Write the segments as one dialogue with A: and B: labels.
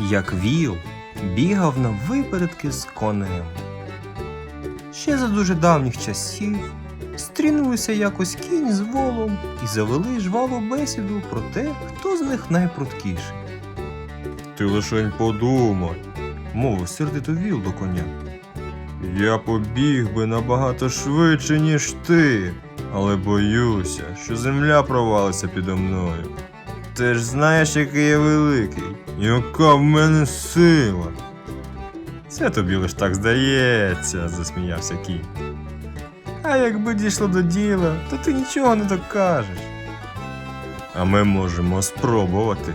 A: як віл бігав на випередки з конем. Ще за дуже давніх часів стрінулися якось кінь з волом і завели жваву бесіду про те, хто з них найпруткіший. Ти лишень подумай, мовив сердито віл до коня. Я побіг би набагато швидше, ніж ти, але боюся, що земля провалиться підо мною. Ти ж знаєш, який я великий, яка в мене сила. Це тобі лиш так здається, засміявся кінь. А якби дійшло до діла, то ти нічого не докажеш. А ми можемо спробувати,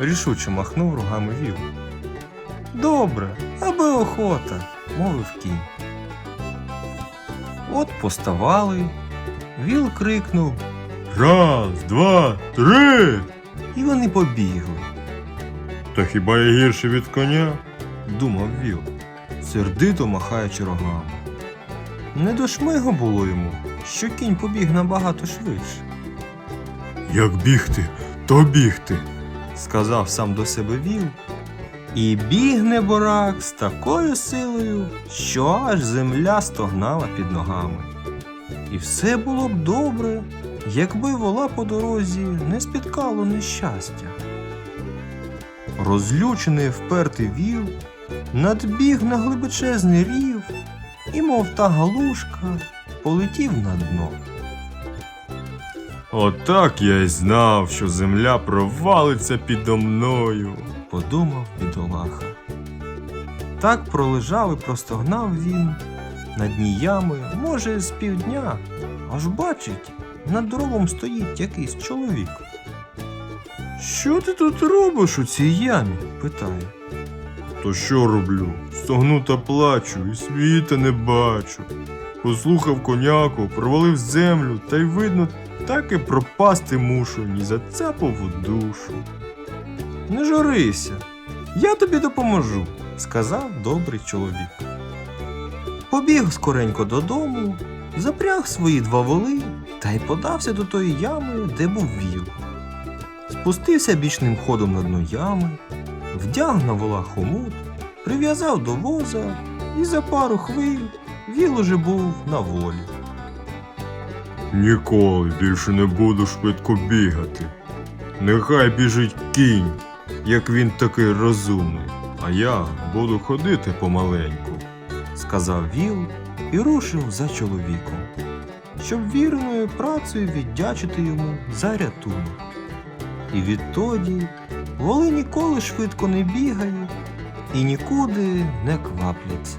A: рішуче махнув рогами віл. Добре, аби охота, мовив кінь. От поставали, віл крикнув
B: Раз, два, три.
A: І вони побігли,
B: Та хіба я гірше від коня?
A: думав Віл, сердито махаючи рогами. Не до шмигу було йому, що кінь побіг набагато швидше,
B: Як бігти, то бігти.
A: сказав сам до себе Віл. І біг неборак з такою силою, що аж земля стогнала під ногами. І все було б добре, якби вола по дорозі не спіткало нещастя. Розлючений впертий віл надбіг на глибочезний рів і, мов та галушка, полетів на дно.
B: Отак я й знав, що земля провалиться підо мною.
A: подумав бідолаха. Так пролежав і простогнав він на дні ями, може, з півдня, аж бачить, над дровом стоїть якийсь чоловік. Що ти тут робиш у цій ямі? питає.
B: То що роблю? Стогну та плачу, і світа не бачу. Послухав коняку, провалив землю, та й видно, так і пропасти мушу, ні зацепав у душу.
A: Не журися, я тобі допоможу, сказав добрий чоловік. Побіг скоренько додому, запряг свої два воли та й подався до тої ями, де був віл. Спустився бічним ходом на дно ями, вдяг на вола хомут, прив'язав до воза і за пару хвиль віл уже був на волі.
B: Ніколи більше не буду швидко бігати. Нехай біжить кінь, як він такий розумний, а я буду ходити помаленьку.
A: сказав Віл і рушив за чоловіком, щоб вірною працею віддячити йому за рятунок. І відтоді воли ніколи швидко не бігають і нікуди не квапляться.